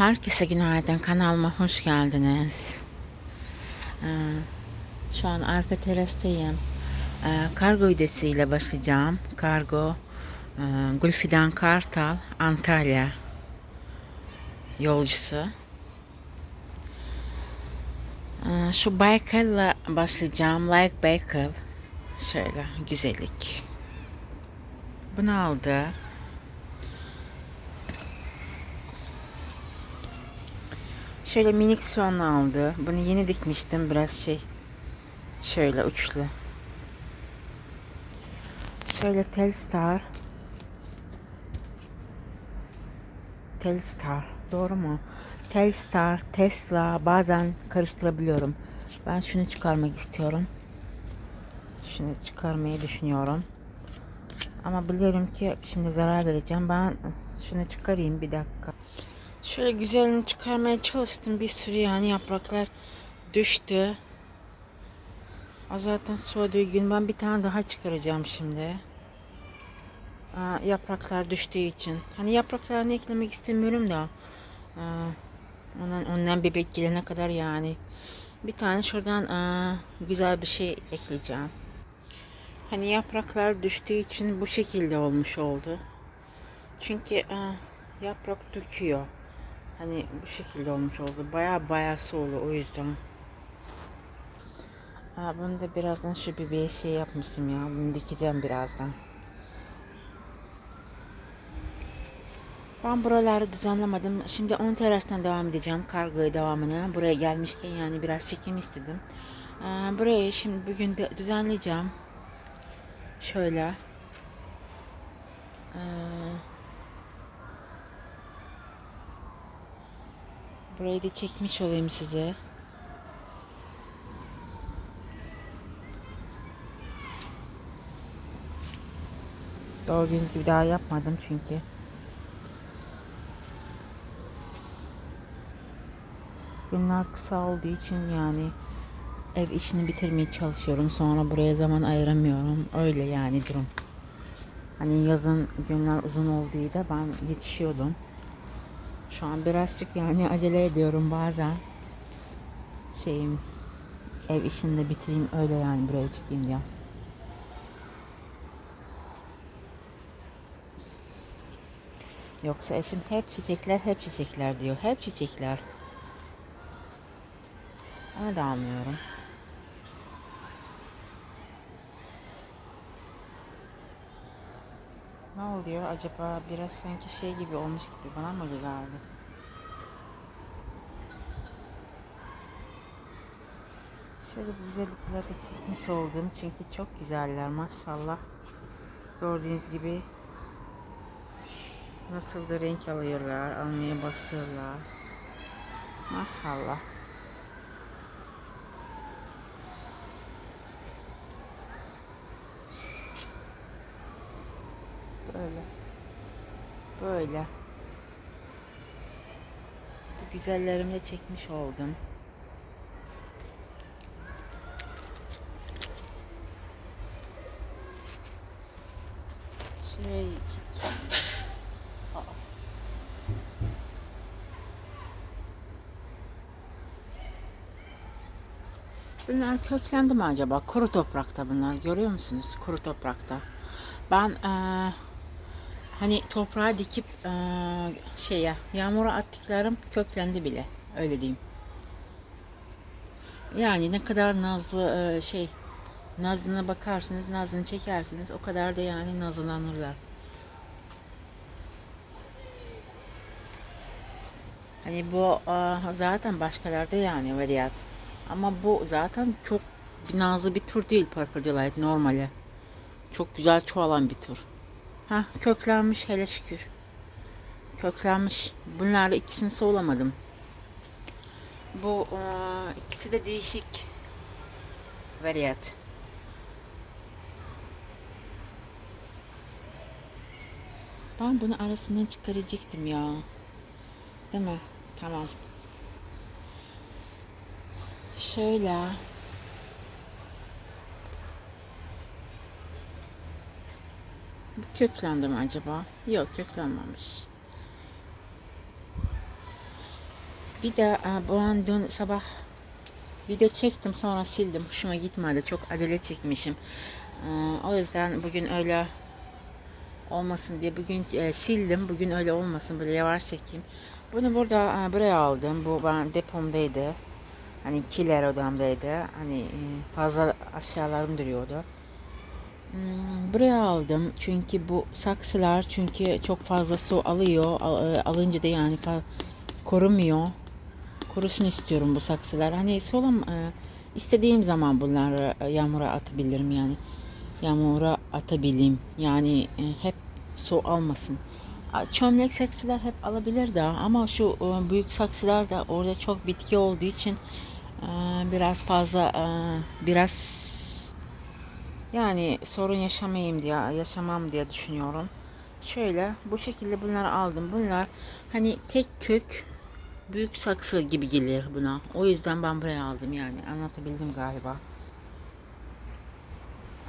Herkese günaydın. Kanalıma hoş geldiniz. Ee, Şu an arka terastayım. Ee, Kargo videosu ile başlayacağım. Kargo e, Gülfidan Kartal Antalya yolcusu. Ee, Şu Baykal'la başlayacağım. Like Baykal. Şöyle güzellik. Bunu aldı. Şöyle minik soğan aldı. Bunu yeni dikmiştim biraz şey. Şöyle uçlu. Şöyle Telstar. Telstar. Doğru mu? Telstar, Tesla bazen karıştırabiliyorum. Ben şunu çıkarmak istiyorum. Şunu çıkarmayı düşünüyorum. Ama biliyorum ki şimdi zarar vereceğim. Ben şunu çıkarayım bir dakika. Şöyle güzelini çıkarmaya çalıştım. Bir sürü yani yapraklar düştü. O zaten soğuduğu gün ben bir tane daha çıkaracağım şimdi. Aa, yapraklar düştüğü için. Hani yapraklarını eklemek istemiyorum da. Aa, ondan, ondan bebek gelene kadar yani. Bir tane şuradan aa, güzel bir şey ekleyeceğim. Hani yapraklar düştüğü için bu şekilde olmuş oldu. Çünkü aa, yaprak döküyor. Hani bu şekilde olmuş oldu. Baya baya soğulu o yüzden. Aa, bunu da birazdan şu bebeğe şey yapmışım ya. Bunu dikeceğim birazdan. Ben buraları düzenlemedim. Şimdi 10 terastan devam edeceğim kargoya devamını. Buraya gelmişken yani biraz çekim istedim. Ee, burayı şimdi bugün de düzenleyeceğim. Şöyle. Ee, burayı da çekmiş olayım size. Gördüğünüz gibi daha yapmadım çünkü. Günler kısa olduğu için yani ev işini bitirmeye çalışıyorum. Sonra buraya zaman ayıramıyorum. Öyle yani durum. Hani yazın günler uzun olduğu da ben yetişiyordum. Şu an birazcık yani acele ediyorum bazen. Şeyim ev işini de bitireyim öyle yani buraya çıkayım diye. Yoksa eşim hep çiçekler hep çiçekler diyor. Hep çiçekler. Onu da anlıyorum. Ne oluyor acaba? Biraz sanki şey gibi olmuş gibi bana mı geldi? Şöyle bu güzellikleri de çekmiş oldum. Çünkü çok güzeller maşallah. Gördüğünüz gibi nasıl da renk alıyorlar, almaya başlıyorlar. Maşallah. Böyle. Böyle. Bu güzellerimle çekmiş oldum. Şurayı. Bunlar köklendi mi acaba? Kuru toprakta bunlar. Görüyor musunuz? Kuru toprakta. Ben eee Hani toprağa dikip eee, şeye yağmura attıklarım köklendi bile. Öyle diyeyim. Yani ne kadar nazlı eee, şey nazlına bakarsınız, nazlını çekersiniz o kadar da yani nazlanırlar. Hani bu eee, zaten başkalarda yani variyat. Ama bu zaten çok nazlı bir tür değil Purple Delight normali. Çok güzel çoğalan bir tür. Ha köklenmiş hele şükür. Köklenmiş. Bunlarla ikisini soğulamadım. Bu e, ikisi de değişik variyat. Ben bunu arasından çıkaracaktım ya. Değil mi? Tamam. Şöyle. Köklendi mi acaba? Yok köklenmemiş. Bir de e, bu an dün sabah video çektim sonra sildim. Hoşuma gitmedi. Çok acele çekmişim. E, o yüzden bugün öyle olmasın diye bugün e, sildim. Bugün öyle olmasın böyle yavaş çekeyim. Bunu burada e, buraya aldım. Bu ben depomdaydı. Hani kiler odamdaydı. Hani e, fazla aşağılarım duruyordu. Hmm, buraya aldım. Çünkü bu saksılar çünkü çok fazla su alıyor. Al- e, alınca da yani korumuyor. Kurusun istiyorum bu saksılar. Hani solam e, istediğim zaman bunları e, yağmura atabilirim yani. Yağmura atabileyim. Yani hep su almasın. Çömlek saksılar hep alabilir de ama şu büyük saksılar da orada çok bitki olduğu için biraz fazla biraz yani sorun yaşamayayım diye, yaşamam diye düşünüyorum. Şöyle bu şekilde bunları aldım. Bunlar hani tek kök büyük saksı gibi gelir buna. O yüzden ben buraya aldım yani. Anlatabildim galiba.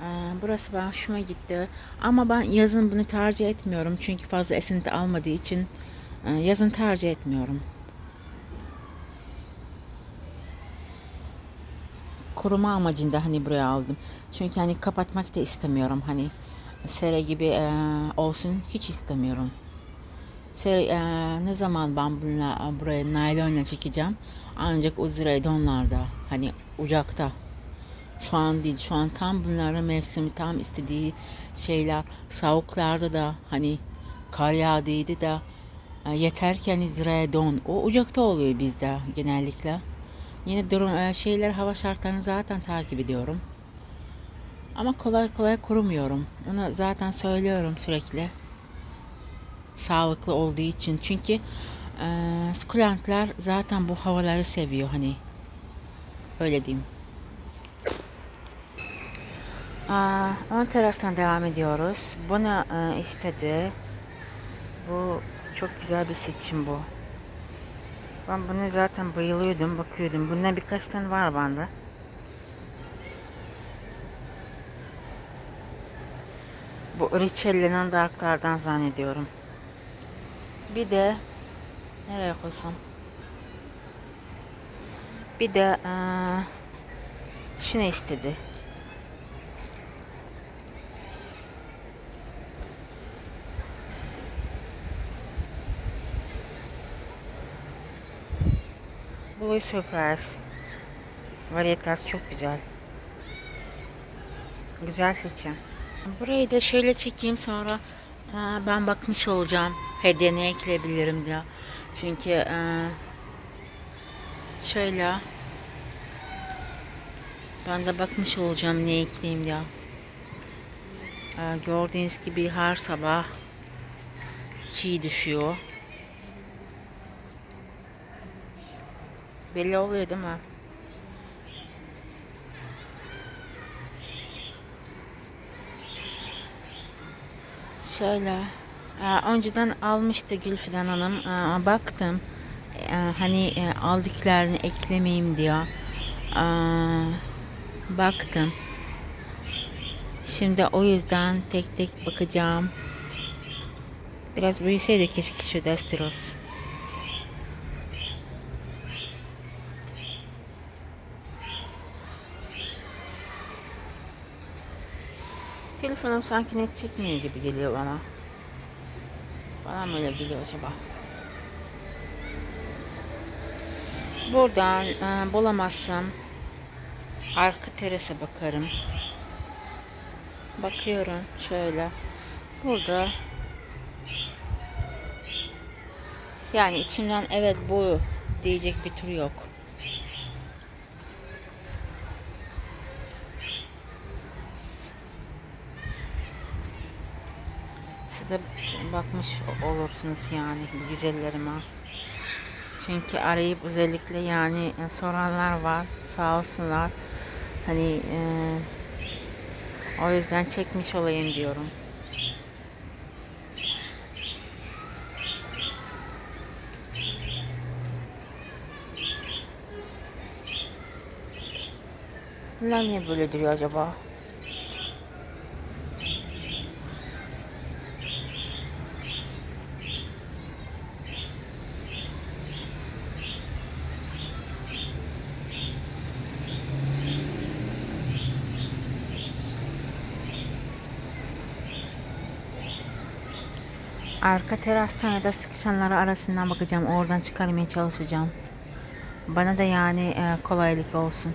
Ee, burası ben hoşuma gitti. Ama ben yazın bunu tercih etmiyorum. Çünkü fazla esinti almadığı için e, yazın tercih etmiyorum. Koruma amacında hani buraya aldım. Çünkü hani kapatmak da istemiyorum. Hani sera gibi e, olsun hiç istemiyorum. Sera, e, ne zaman ben bununla buraya naylonla çekeceğim? Ancak o ziraydonlarda hani ocakta. Şu an değil. Şu an tam bunların mevsimi tam istediği şeyler. Soğuklarda da hani kar yağdıydı da e, yeter ki hani ziraydon. O ocakta oluyor bizde genellikle. Yine durum e, şeyler hava şartlarını zaten takip ediyorum. Ama kolay kolay kurumuyorum. Onu zaten söylüyorum sürekli. Sağlıklı olduğu için. Çünkü e, sukulentler zaten bu havaları seviyor hani. Öyle diyeyim. Aa, ön terastan devam ediyoruz. Bunu e, istedi. Bu çok güzel bir seçim bu. Ben bunu zaten bayılıyordum, bakıyordum. Bundan birkaç tane var bende. Bu Richelle'nin darklardan zannediyorum. Bir de nereye koysam? Bir de ee, şunu istedi. Blue Surprise. Varyetas çok güzel. Güzel seçim. Burayı da şöyle çekeyim sonra aa, ben bakmış olacağım. Hediye ne ekleyebilirim diye. Çünkü aa, şöyle ben de bakmış olacağım ne ekleyeyim diye. Aa, gördüğünüz gibi her sabah çiğ düşüyor. Belli oluyor değil mi? Şöyle. e, önceden almıştı Gülfidan Hanım. E, baktım. E, hani aldıklarını eklemeyeyim diye. E, baktım. Şimdi o yüzden tek tek bakacağım. Biraz büyüseydi keşke şu Desteros. Telefonum sanki net çekmiyor gibi geliyor bana. Bana mı öyle geliyor acaba? Buradan e, bulamazsam arka terasa bakarım. Bakıyorum şöyle. Burada yani içimden evet bu diyecek bir tur yok. De bakmış olursunuz yani güzellerime. Çünkü arayıp özellikle yani soranlar var. Sağ olsunlar. Hani e, o yüzden çekmiş olayım diyorum. Bunlar niye böyle duruyor acaba? Arka terastan ya da sıkışanları arasından bakacağım. Oradan çıkarmaya çalışacağım. Bana da yani e, kolaylık olsun.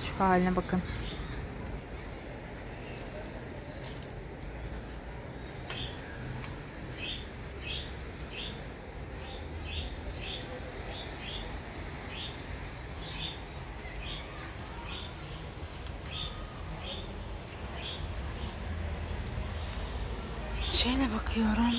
Şu haline bakın. Şöyle bakıyorum.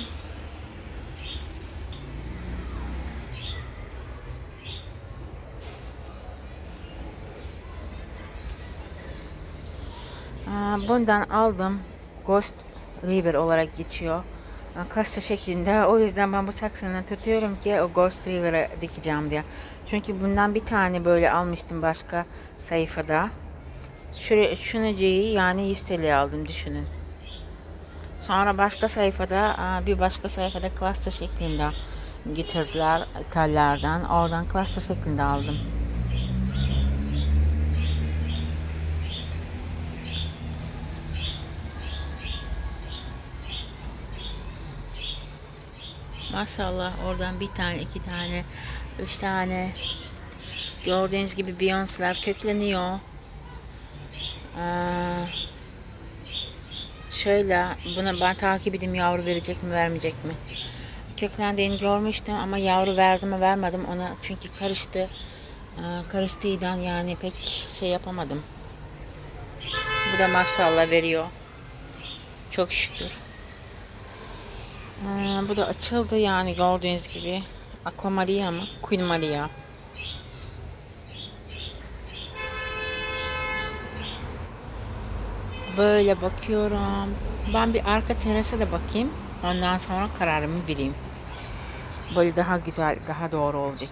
Aa, Bundan aldım. Ghost River olarak geçiyor. Aa, Kasa şeklinde. O yüzden ben bu saksını tutuyorum ki o Ghost River'ı dikeceğim diye. Çünkü bundan bir tane böyle almıştım başka sayfada. Şuraya, şunucuyu yani 100 TL aldım düşünün. Sonra başka sayfada aa, bir başka sayfada cluster şeklinde getirdiler tellerden. Oradan cluster şeklinde aldım. Maşallah oradan bir tane, iki tane, üç tane. Gördüğünüz gibi Beyoncé'ler kökleniyor. Aa, şöyle bunu ben takip edeyim yavru verecek mi vermeyecek mi? Köklendiğini görmüştüm ama yavru verdi mi vermedim ona çünkü karıştı. Karıştığından yani pek şey yapamadım. Bu da maşallah veriyor. Çok şükür. Aa, bu da açıldı yani gördüğünüz gibi. Aqua Maria mı? Queen Maria. Böyle bakıyorum. Ben bir arka terasa da bakayım. Ondan sonra kararımı vereyim. Böyle daha güzel, daha doğru olacak.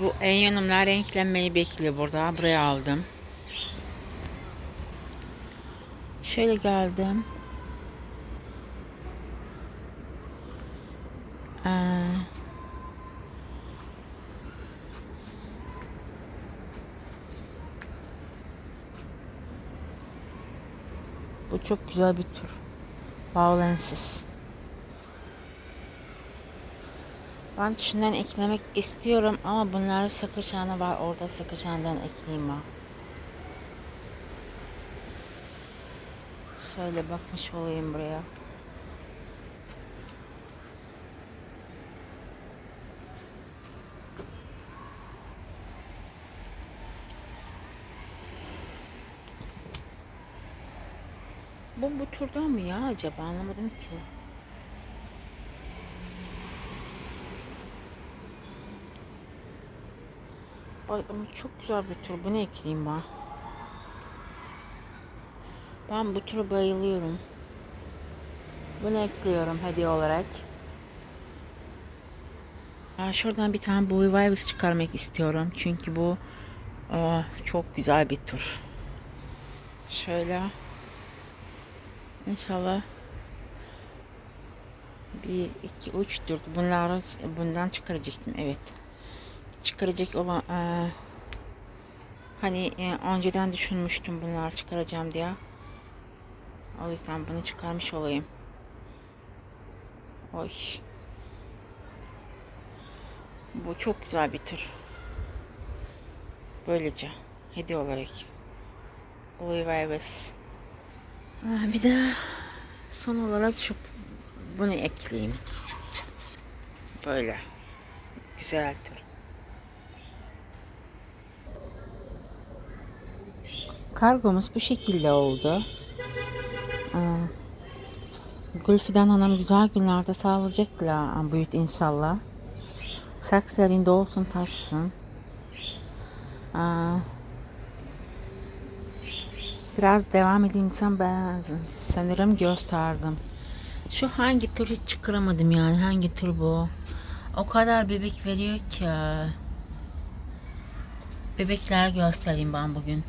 Bu en yanımlar renklenmeyi bekliyor burada. Buraya aldım. Şöyle geldim. Ee, bu çok güzel bir tür. Bağlensız. Ben şundan eklemek istiyorum ama bunları sakışanı var. Orada sakışandan ekleyeyim ben. Şöyle bakmış olayım buraya. Bu bu türden mi ya acaba anlamadım ki. Ay ama çok güzel bir tür. Bunu ekleyeyim ben. Ben bu türe bayılıyorum. Bunu ekliyorum hediye olarak. Ben şuradan bir tane Blue Vibes çıkarmak istiyorum. Çünkü bu aa, çok güzel bir tür. Şöyle. İnşallah. Bir, iki, üç, dört. Bunları bundan çıkaracaktım. Evet. Çıkaracak olan eee, hani e, önceden düşünmüştüm bunları çıkaracağım diye. O yüzden bunu çıkarmış olayım. Oy. Bu çok güzel bir tür. Böylece hediye olarak. Blue Vibes. Bir de son olarak şu bunu ekleyeyim. Böyle. Güzel tür. Kargomuz bu şekilde oldu. Gülfidan Hanım güzel günlerde sağlıcakla büyüt inşallah. Sakslarında olsun taşsın. Biraz devam edeyim sen ben sanırım gösterdim. Şu hangi tür hiç çıkaramadım yani hangi tür bu? O kadar bebek veriyor ki. Bebekler göstereyim ben bugün.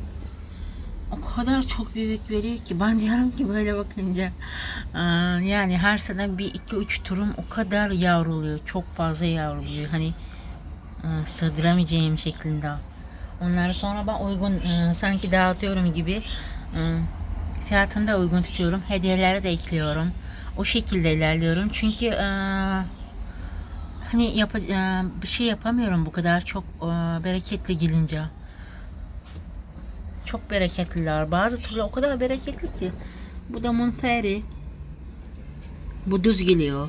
O kadar çok bebek veriyor ki ben diyorum ki böyle bakınca yani her sene bir iki üç turum o kadar yavruluyor. Çok fazla yavruluyor. Hani sığdıramayacağım şeklinde. Onları sonra ben uygun sanki dağıtıyorum gibi Fiyatını da uygun tutuyorum. Hediyeleri de ekliyorum. O şekilde ilerliyorum. Çünkü eee, hani yap bir şey yapamıyorum bu kadar çok eee, bereketli gelince. Çok bereketliler. Bazı türlü o kadar bereketli ki. Bu da munferi. Bu düz geliyor.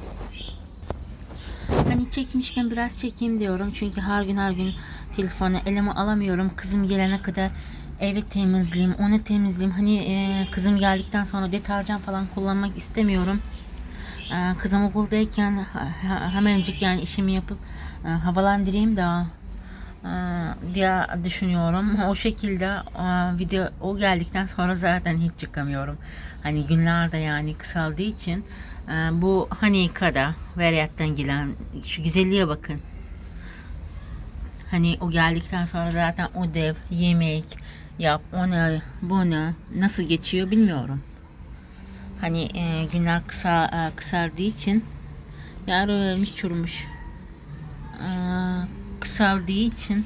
Hani çekmişken biraz çekeyim diyorum. Çünkü her gün her gün telefonu elime alamıyorum. Kızım gelene kadar evi temizleyeyim, onu temizleyeyim. Hani e, kızım geldikten sonra deterjan falan kullanmak istemiyorum. E, kızım okuldayken hemencik yani işimi yapıp e, havalandırayım da e, diye düşünüyorum. O şekilde e, video o geldikten sonra zaten hiç çıkamıyorum. Hani günlerde yani kısaldığı için e, bu hani kada veriyattan gelen şu güzelliğe bakın. Hani o geldikten sonra zaten o dev yemek yap ona bunu nasıl geçiyor bilmiyorum. Hani e, günler kısa e, kısaldığı için yer ölmüş çürümüş. E, kısaldığı için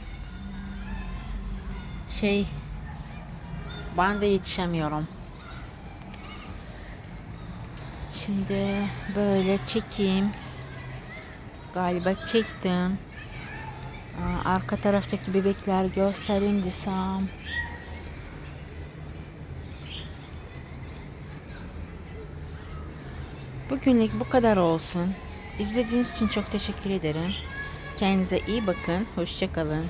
şey ben de yetişemiyorum. Şimdi böyle çekeyim. Galiba çektim. Aa, Arka taraftaki bebekler göstereyim desem. Bugünlük bu kadar olsun. İzlediğiniz için çok teşekkür ederim. Kendinize iyi bakın. Hoşçakalın.